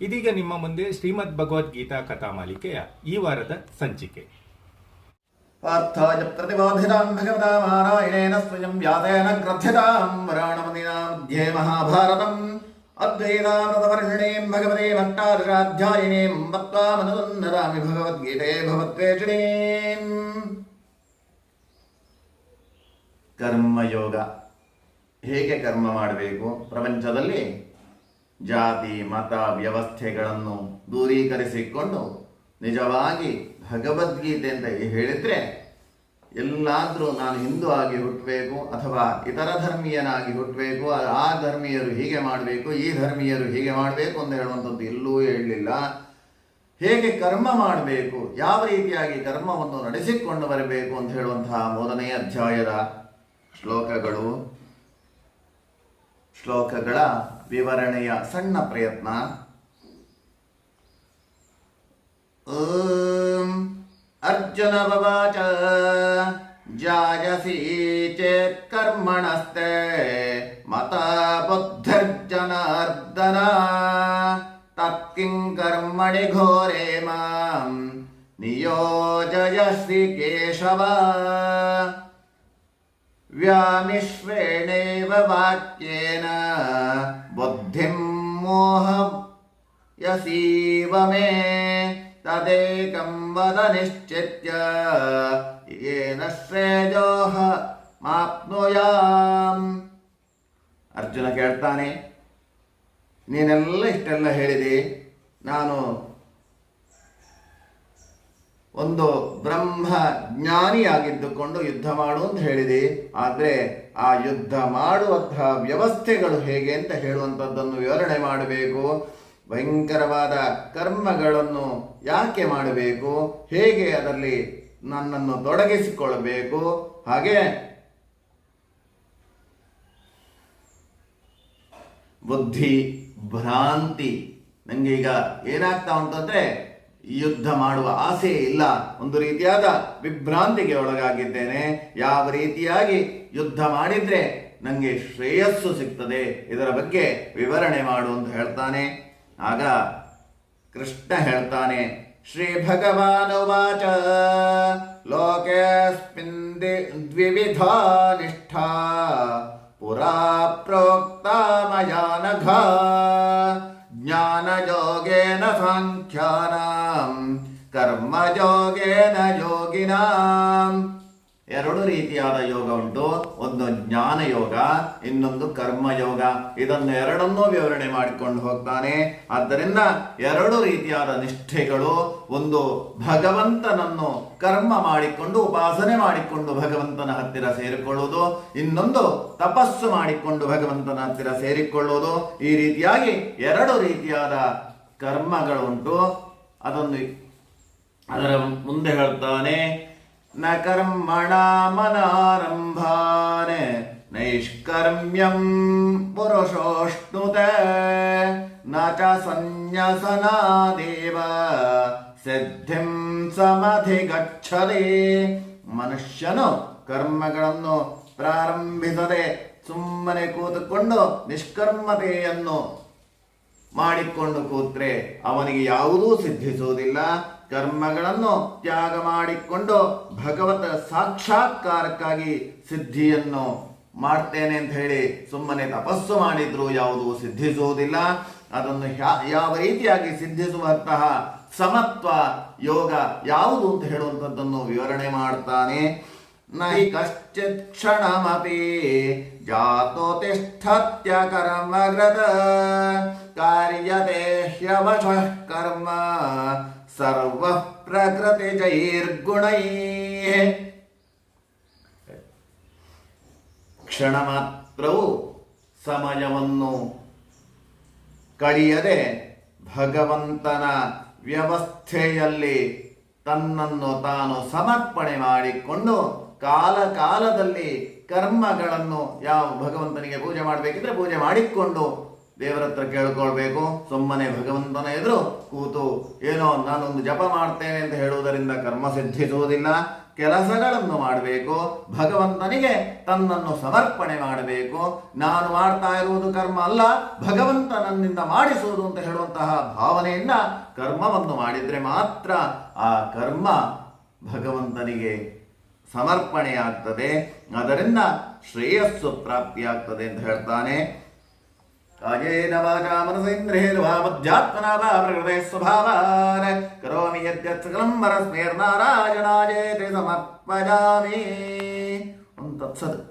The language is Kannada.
ಇದೀಗ ನಿಮ್ಮ ಮುಂದೆ ಶ್ರೀಮದ್ ಭಗವದ್ಗೀತಾ ಕಥಾಮಾಲಿಕೆಯ ಈ ವಾರದ ಸಂಚಿಕೆ. ಸ್ವಯಂ ಮಹಾಭಾರತಂ ಅದ್ವೈತಾಮೃತವರ್ಷಿಣೀಂ ಭಗವತೆ ಭಟ್ಟಾದಶಾಧ್ಯಾಯಿನೀಂ ಮತ್ವಾ ಮನುನ್ನರಾಮಿ ಭಗವದ್ಗೀತೆ ಭಗವದ್ವೇಷಿಣೀಂ ಕರ್ಮಯೋಗ. ಹೇಗೆ ಕರ್ಮ ಮಾಡಬೇಕು? ಪ್ರಪಂಚದಲ್ಲಿ ಜಾತಿ, ಮತ, ವ್ಯವಸ್ಥೆಗಳನ್ನು ದೂರೀಕರಿಸಿಕೊಂಡು ನಿಜವಾಗಿ ಭಗವದ್ಗೀತೆ ಅಂತ ಹೇಳಿದ್ರೆ ಎಲ್ಲಾದರೂ ನಾನು ಹಿಂದೂ ಆಗಿ ಹುಟ್ಟಬೇಕು ಅಥವಾ ಇತರ ಧರ್ಮೀಯನಾಗಿ ಹುಟ್ಟಬೇಕು ಆ ಧರ್ಮೀಯರು ಹೀಗೆ ಮಾಡಬೇಕು, ಈ ಧರ್ಮೀಯರು ಹೀಗೆ ಮಾಡಬೇಕು ಅಂತ ಹೇಳುವಂಥದ್ದು ಎಲ್ಲೂ ಹೇಳಲಿಲ್ಲ. ಹೇಗೆ ಕರ್ಮ ಮಾಡಬೇಕು, ಯಾವ ರೀತಿಯಾಗಿ ಕರ್ಮವನ್ನು ನಡೆಸಿಕೊಂಡು ಬರಬೇಕು ಅಂತ ಹೇಳುವಂತಹ ಮೂರನೇ ಅಧ್ಯಾಯದ ಶ್ಲೋಕಗಳು. ಶ್ಲೋಕಗಳ ವಿವರಣೆಯ ಸಣ್ಣ ಪ್ರಯತ್ನ ಓಂ ಅರ್ಜುನ ಬವಾಚ ಜಾಯಸಿ ಚೇತ್ ಕರ್ಮಣಸ್ತೆ ಮತ ಬುದ್ಧಿರ್ಜನಾರ್ದನ ತತ್ಕಿಂ ಕರ್ಮಣಿ ಘೋರೆ ಮಾಂ ನಿಯೋಜಯಸಿ ಕೇಶವ ವ್ಯಾಮಿಶ್ವೇಣೇವ ವಾಕ್ಯೇನ ಬುದ್ಧಿಂ ಮೋಹ ಯಸೀವ ಮೇ ತದೇಕಂ ವದ ನಿಶ್ಚಿತ್ಯ ಯೇನ ಶ್ರೇಯೋಹ ಮಾಪ್ನುಯಾಂ ಅರ್ಜುನ ಕೇಳ್ತಾನೆ ನೀನೆಲ್ಲ ಇಷ್ಟೆಲ್ಲ ಹೇಳಿದೆ ನಾನು ಒಂದು ಬ್ರಹ್ಮ ಜ್ಞಾನಿಯಾಗಿದ್ದುಕೊಂಡು ಯುದ್ಧ ಮಾಡು ಅಂತ ಹೇಳಿದೆ. ಆದರೆ ಆ ಯುದ್ಧ ಮಾಡುವಂತಹ ವ್ಯವಸ್ಥೆಗಳು ಹೇಗೆ ಅಂತ ಹೇಳುವಂಥದ್ದನ್ನು ವಿವರಣೆ ಮಾಡಬೇಕು. ಭಯಂಕರವಾದ ಕರ್ಮಗಳನ್ನು ಯಾಕೆ ಮಾಡಬೇಕು? ಹೇಗೆ ಅದರಲ್ಲಿ ನನ್ನನ್ನು ತೊಡಗಿಸಿಕೊಳ್ಳಬೇಕು? ಹಾಗೆ ಬುದ್ಧಿ, ಭ್ರಾಂತಿ ನನಗೆ ಈಗ ಏನಾಗ್ತಾ ಉಂಟಂದ್ರೆ ಯುದ್ಧ ಮಾಡುವ ಆಸೆ ಇಲ್ಲ. ಒಂದು ರೀತಿಯಾದ ವಿಭ್ರಾಂತಿಗೆ ಒಳಗಾಗಿದ್ದೇನೆ. ಯಾವ ರೀತಿಯಾಗಿ ಯುದ್ಧ ಮಾಡಿದ್ರೆ ನನಗೆ ಶ್ರೇಯಸ್ಸು ಸಿಗ್ತದೆ ಇದರ ಬಗ್ಗೆ ವಿವರಣೆ ಮಾಡು ಅಂತ ಹೇಳ್ತಾನೆ. ಆಗ ಕೃಷ್ಣ ಹೇಳ್ತಾನೆ, ಶ್ರೀ ಭಗವಾನ್ ವಾಚ ಲೋಕಸ್ಮಿನ್ ದ್ವಿವಿಧಾ ನಿಷ್ಠಾ. ಪುರಾ ಪ್ರೋಕ್ತ ಸಾಂಖ್ಯಾನಾಂ. ಕರ್ಮಯೋಗೇನ ಯೋಗಿನಾಂ. ಎರಡು ರೀತಿಯಾದ ಯೋಗ ಉಂಟು. ಒಂದು ಜ್ಞಾನ ಯೋಗ ಇನ್ನೊಂದು ಕರ್ಮಯೋಗ. ಇದನ್ನು ಎರಡನ್ನೂ ವಿವರಣೆ ಮಾಡಿಕೊಂಡು ಹೋಗ್ತಾನೆ. ಆದ್ದರಿಂದ ಎರಡು ರೀತಿಯಾದ ನಿಷ್ಠೆಗಳು, ಒಂದು ಭಗವಂತನನ್ನು ಕರ್ಮ ಮಾಡಿಕೊಂಡು, ಉಪಾಸನೆ ಮಾಡಿಕೊಂಡು ಭಗವಂತನ ಹತ್ತಿರ ಸೇರಿಕೊಳ್ಳುವುದು, ಇನ್ನೊಂದು ತಪಸ್ಸು ಮಾಡಿಕೊಂಡು ಭಗವಂತನ ಹತ್ತಿರ ಸೇರಿಕೊಳ್ಳುವುದು. ಈ ರೀತಿಯಾಗಿ ಎರಡು ರೀತಿಯಾದ ಕರ್ಮಗಳುಂಟು. ಅದನ್ನು ಅದರ ಮುಂದೆ ಹೇಳ್ತಾನೆ, ನ ಕರ್ಮಣ ಮನಾರಂಭಾನೆ ನೈಷ್ಕರ್ಮ್ಯಂ ಪುರುಷೋಷ್ಣುತೆ, ನ ಚ ಸಂನ್ಯಸನಾದೇವ ಸಿದ್ಧಿಂ ಸಮಧಿಗಚ್ಚದೆ. ಮನುಷ್ಯನು ಕರ್ಮಗಳನ್ನು ಪ್ರಾರಂಭಿಸದೆ ಸುಮ್ಮನೆ ಕೂತುಕೊಂಡು ನಿಷ್ಕರ್ಮತೆಯನ್ನು ಮಾಡಿಕೊಂಡು ಕೂತ್ರೆ ಅವನಿಗೆ ಯಾವುದೂ ಸಿದ್ಧಿಸುವುದಿಲ್ಲ. ಕರ್ಮಗಳನ್ನು ತ್ಯಾಗ ಮಾಡಿಕೊಂಡು ಭಗವತ ಸಾಕ್ಷಾತ್ಕಾರಕ್ಕಾಗಿ ಸಿದ್ಧಿಯನ್ನು ಮಾಡ್ತೇನೆ ಅಂತ ಹೇಳಿ ಸುಮ್ಮನೆ ತಪಸ್ಸು ಮಾಡಿದ್ರು ಯಾವುದೂ ಸಿದ್ಧಿಸುವುದಿಲ್ಲ. ಅದನ್ನು ಯಾವ ರೀತಿಯಾಗಿ ಸಿದ್ಧಿಸುವಂತಹ ಸಮತ್ವ ಯೋಗ ಯಾವುದು ಅಂತ ಹೇಳುವಂಥದ್ದನ್ನು ವಿವರಣೆ ಮಾಡ್ತಾನೆ. ನಹಿ ಕಶ್ಚಿತ್ ಕ್ಷಣಮಪಿ ಜಾತೋ ತಿಷ್ಠತ್ಯ ಕರ್ಮಗ್ರದ ಕಾರ್ಯತೆ ಹ್ಯವಶಃ ಕರ್ಮ ಸರ್ವ ಪ್ರಕೃತಿ ಜೈರ್ಗುಣೈ ಕ್ಷಣ ಮಾತ್ರವು ಸಮಯವನ್ನು ಕಳಿಯದೆ ಭಗವಂತನ ವ್ಯವಸ್ಥೆಯಲ್ಲಿ ತನ್ನನ್ನು ತಾನು ಸಮರ್ಪಣೆ ಮಾಡಿಕೊಂಡು ಕಾಲ ಕಾಲದಲ್ಲಿ ಕರ್ಮಗಳನ್ನು ಯಾವ ಭಗವಂತನಿಗೆ ಪೂಜೆ ಮಾಡಬೇಕಿದ್ರೆ ಪೂಜೆ ಮಾಡಿಕೊಂಡು ದೇವರ ಹತ್ರ ಕೇಳ್ಕೊಳ್ಬೇಕು. ಸುಮ್ಮನೆ ಭಗವಂತನ ಎದುರು ಕೂತು, ಏನೋ ನಾನೊಂದು ಜಪ ಮಾಡ್ತೇನೆ ಅಂತ ಹೇಳುವುದರಿಂದ ಕರ್ಮ ಸಿದ್ಧಿಸುವುದಿಲ್ಲ. ಕೆಲಸಗಳನ್ನು ಮಾಡಬೇಕು. ಭಗವಂತನಿಗೆ ತನ್ನನ್ನು ಸಮರ್ಪಣೆ ಮಾಡಬೇಕು. ನಾನು ಮಾಡ್ತಾ ಇರುವುದು ಕರ್ಮ ಅಲ್ಲ, ಭಗವಂತ ನನ್ನಿಂದ ಮಾಡಿಸುವುದು ಅಂತ ಹೇಳುವಂತಹ ಭಾವನೆಯಿಂದ ಕರ್ಮವನ್ನು ಮಾಡಿದ್ರೆ ಮಾತ್ರ ಆ ಕರ್ಮ ಭಗವಂತನಿಗೆ ಸಮರ್ಪಣೆಯಾಗ್ತದೆ. ಅದರಿಂದ ಶ್ರೇಯಸ್ಸು ಪ್ರಾಪ್ತಿಯಾಗ್ತದೆ ಅಂತ ಹೇಳ್ತಾನೆ. ಕಾಯೇನ ವಾಚಾ ಮನಸೇಂದ್ರಿಯೇರ್ವಾ ಬುದ್ಧ್ಯಾತ್ಮನಾ ವಾ ಪ್ರಕೃತೆ ಸ್ವಭಾವಾನ್. ಕರೋಮಿ ಯದ್ಯತ್ ಸಕಲಂ ಪರಸ್ಮೈರ್ನಾರಾಯಣಾಯೇತಿ ಸಮರ್ಪಯಾಮಿ ಒಂದು ತತ್ಸತ್.